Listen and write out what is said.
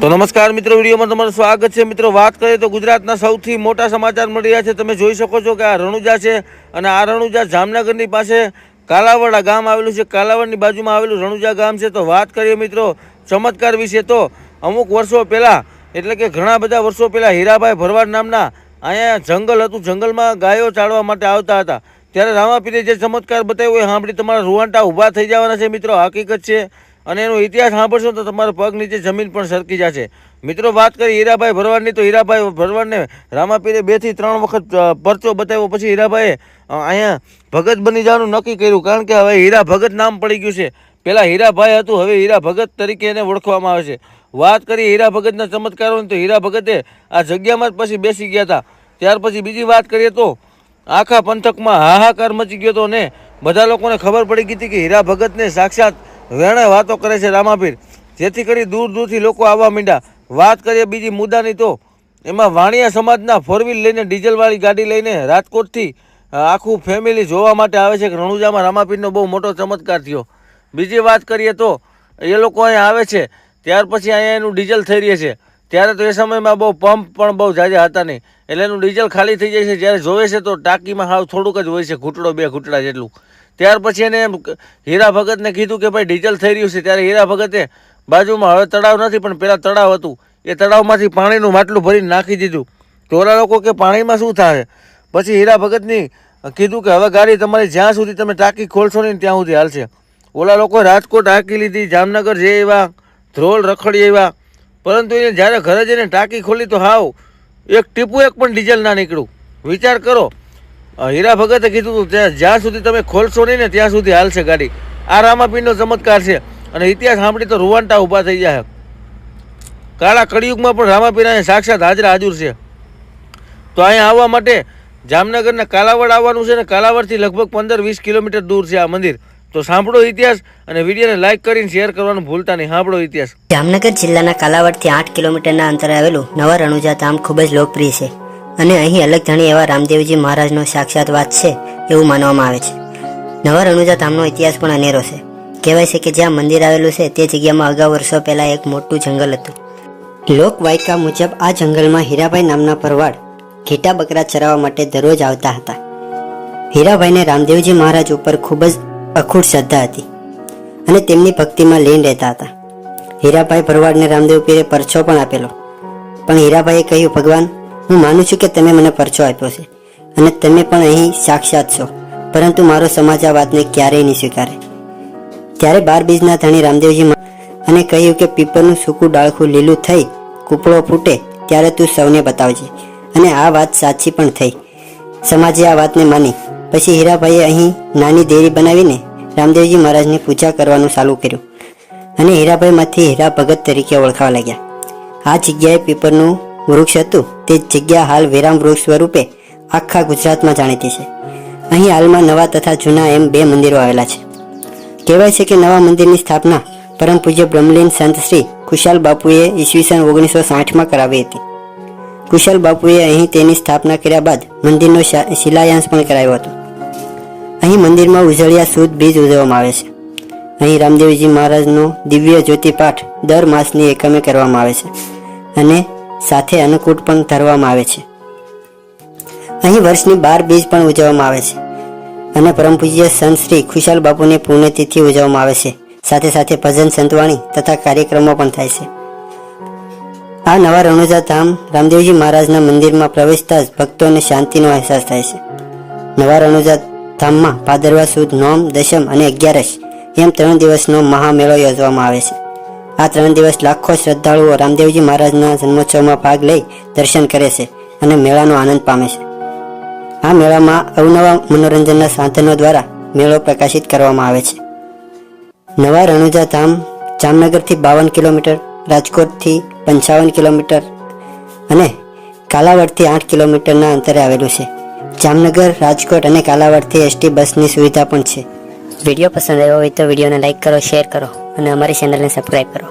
તો નમસ્કાર મિત્રો, વિડીયોમાં તમારું સ્વાગત છે. મિત્રો, વાત કરીએ તો ગુજરાતના સૌથી મોટા સમાચાર મળી રહ્યા છે. તમે જોઈ શકો છો કે આ રણુજા છે અને આ રણુજા જામનગરની પાસે કાલાવડા ગામ આવેલું છે. કાલાવડની બાજુમાં આવેલું રણુજા ગામ છે. તો વાત કરીએ મિત્રો ચમત્કાર વિશે તો અમુક વર્ષો પહેલાં, એટલે કે ઘણા બધા વર્ષો પહેલાં હીરાભાઈ ભરવાડ નામના અહીંયા જંગલ હતું. જંગલમાં ગાયો ચાળવા માટે આવતા હતા. ત્યારે રામાપીરે જે ચમત્કાર બતાવ્યો એ સાંભળી તમારા રૂવાંટા ઊભા થઈ જવાના છે. મિત્રો, હકીકત છે અને એનો ઇતિહાસ સાંભળશો તો તમારા પગ નીચે જમીન પણ સરકી જશે. મિત્રો, વાત કરી હીરાભાઈ ભરવાડની, તો હીરાભાઈ ભરવાડને રામાપીરે બેથી ત્રણ વખત પરચો બતાવ્યો, પછી હીરાભાઈએ અહીંયા ભગત બની જવાનું નક્કી કર્યું, કારણ કે હવે હીરા ભગત નામ પડી ગયું છે. પહેલાં હીરાભાઈ હતું, હવે હીરા ભગત તરીકે એને ઓળખવામાં આવે છે. વાત કરીએ હીરા ભગતના ચમત્કારોની, તો હીરા ભગતે આ જગ્યામાં જ પછી બેસી ગયા હતા. ત્યાર પછી બીજી વાત કરીએ તો, આખા પંથકમાં હાહાકાર મચી ગયો હતો ને બધા લોકોને ખબર પડી ગઈ હતી કે હીરા ભગતને સાક્ષાત વેણે વાતો કરે છે રામાપીર જેથી કરી દૂર દૂરથી લોકો આવવા માંડ્યા. વાત કરીએ બીજી મુદ્દાની તો, એમાં વાણિયા સમાજના ફોર વ્હીલ લઈને ડીઝલવાળી ગાડી લઈને રાજકોટથી આખું ફેમિલી જોવા માટે આવે છે કે રણુજામાં રામાપીરનો બહુ મોટો ચમત્કાર થયો. બીજી વાત કરીએ તો, એ લોકો અહીંયા આવે છે, ત્યાર પછી અહીંયા એનું ડીઝલ થઈ રહે છે. ત્યારે તો એ સમયમાં બહુ પંપ પણ બહુ જાજા હતા નહીં. એટલે એનું ડીઝલ ખાલી થઈ જાય છે. જ્યારે જોવે છે તો ટાંકીમાં હાવ થોડુંક જ હોય છે, ઘૂંટડો બે ઘૂંટડા જેટલું. ત્યાર પછી એને હીરા ભગતને કીધું કે ભાઈ ડીઝલ થઈ રહ્યું છે. ત્યારે હીરા ભગતે બાજુમાં હવે તળાવ નથી, પણ પહેલાં તળાવ હતું. એ તળાવમાંથી પાણીનું માટલું ભરીને નાખી દીધું. ઓલા લોકો કે પાણીમાં શું થાય? પછી હીરા ભગતની કીધું કે હવે ગાડી તમારી જ્યાં સુધી તમે ટાંકી ખોલશો નહીં ત્યાં સુધી હાલશે. ઓલા લોકો રાજકોટ હાંકી લીધી, જામનગર જે એવા ધ્રોલ રખડી એવા પરંતુ એને જ્યારે ઘરે જઈને ટાંકી ખોલી તો હાવ, એક ટીપું એક પણ ડીઝલ ના નીકળ્યું. વિચાર કરો હીરા ભગતે કીધું હતું જ્યાં સુધી તમે ખોલશો નહીં ને, ત્યાં સુધી હાલશે ગાડી. આ રામાપીરનો ચમત્કાર છે. અને ઇતિહાસ સાંભળી તો રૂવાંટા ઊભા થઈ જાય. કાળા કળિયુગમાં પણ રામાપીર અહીંયા સાક્ષાત હાજરા હાજર છે. તો અહીંયા આવવા માટે જામનગરના કાલાવડ આવવાનું છે ને, કાલાવડથી લગભગ પંદર વીસ કિલોમીટર દૂર છે આ મંદિર. તો સાંભળો ઇતિહાસ અને વિડીયોને લાઈક કરીને શેર કરવાનું ભૂલતા નહીં. સાંભળો ઇતિહાસ. જામનગર જિલ્લાના કાલાવડથી આઠ કિલોમીટરના અંતરે આવેલું નવા રણુજા ધામ ખૂબ જ લોકપ્રિય છે અને અહીં અલગ ધણી એવા રામદેવજી મહારાજનો સાક્ષાત વાત છે એવું માનવામાં આવે છે. નવા રણુજા ધામનો ઇતિહાસ પણ અનેરો છે. કહેવાય છે કે જ્યાં મંદિર આવેલું છે તે જગ્યામાં અગાઉ વર્ષો પહેલાં એક મોટું જંગલ હતું. લોકવાયકા મુજબ આ જંગલમાં હીરાભાઈ નામના પરવાડ ઘેટા બકરા ચરાવવા માટે દરરોજ આવતા હતા. હીરાભાઈને રામદેવજી મહારાજ ઉપર ખૂબ જ અખૂટ શ્રદ્ધા હતી અને તેમની ભક્તિમાં લીન રહેતા હતા. હીરાભાઈ ભરવાડને રામદેવ પીરે પરછો પણ આપેલો. પણ હીરાભાઈએ કહ્યું, ભગવાન, હું માનું છું કે તમે મને પરછો આપ્યો છે અને તમે પણ અહીં સાક્ષાત છો, પરંતુ મારો સમાજ આ વાતને ક્યારેય નહીં સ્વીકારે. ત્યારે બાર બીજના ધણી રામદેવજી અને કહ્યું કે પીપળનું સૂકું ડાળખું લીલું થઈ કૂપળો ફૂટે ત્યારે તું સૌને બતાવજે. અને આ વાત સાચી પણ થઈ. સમાજે આ વાતને માની. પછી હીરાભાઈએ અહીં નાની દેરી બનાવીને રામદેવજી મહારાજની પૂજા કરવાનું ચાલુ કર્યું અને હીરાભાઈમાંથી હીરા ભગત તરીકે ઓળખાવા લાગ્યા. આ જગ્યાએ પીપળનું વૃક્ષ હતું. તે જગ્યા હાલ વિરામ વૃક્ષ સ્વરૂપે આખા ગુજરાતમાં જાણીતી છે. અહીં હાલમાં નવા તથા જૂના એમ બે મંદિરો આવેલા છે. કહેવાય છે કે નવા મંદિરની સ્થાપના પરમ પૂજ્ય બ્રહ્મલીન સંત શ્રી કુશાલ બાપુએ ઈસવીસન ઓગણીસો સાઠમાં કરાવી હતી. કુશાલ બાપુએ અહીં તેની સ્થાપના કર્યા બાદ મંદિરનો શિલાયાંશ પણ કરાયો હતો. અહીં મંદિરમાં ઉજળિયા સુદ બીજ ઉજવવામાં આવે છે. અહીં રામદેવજી મહારાજનો દિવ્ય જ્યોતિ પાઠ દર માસની એકમે કરવામાં આવે છે અને સાથે અન્નકૂટ પણ ધરવામાં આવે છે. અહીં વર્ષની બાર બીજ પણ ઉજવવામાં આવે છે અને પરમ પૂજ્ય સંત શ્રી ખુશાલ બાપુની પુણ્યતિથિ ઉજવવામાં આવે છે. સાથે સાથે ભજન સંતવાણી તથા કાર્યક્રમો પણ થાય છે. આ નવા રણુજા ધામ રામદેવજી મહારાજના મંદિરમાં પ્રવેશતા જ ભક્તોને શાંતિનો અહેસાસ થાય છે. નવા રણુજા ધામમાં ભાદરવા સુદ, નોમ, દશમ અને અગિયારસ એમ ત્રણ દિવસનો મહામેળો યોજવામાં આવે છે. આ ત્રણ દિવસ લાખો શ્રદ્ધાળુઓ રામદેવજી મહારાજના જન્મોત્સવમાં ભાગ લઈ દર્શન કરે છે અને મેળાનો આનંદ પામે છે. આ મેળામાં અવનવા મનોરંજનના સાધનો દ્વારા મેળો પ્રકાશિત કરવામાં આવે છે. નવા રણુજા ધામ જામનગરથી બાવન કિલોમીટર, રાજકોટથી પંચાવન કિલોમીટર અને કાલાવડથી આઠ કિલોમીટરના અંતરે આવેલું છે. જામનગર, રાજકોટ અને કાલાવડથી એસટી બસની સુવિધા પણ છે. વીડિયો પસંદ આવ્યો હોય તો વિડીયોને લાઇક કરો, શેર કરો અને અમારી ચેનલને સબસ્ક્રાઈબ કરો.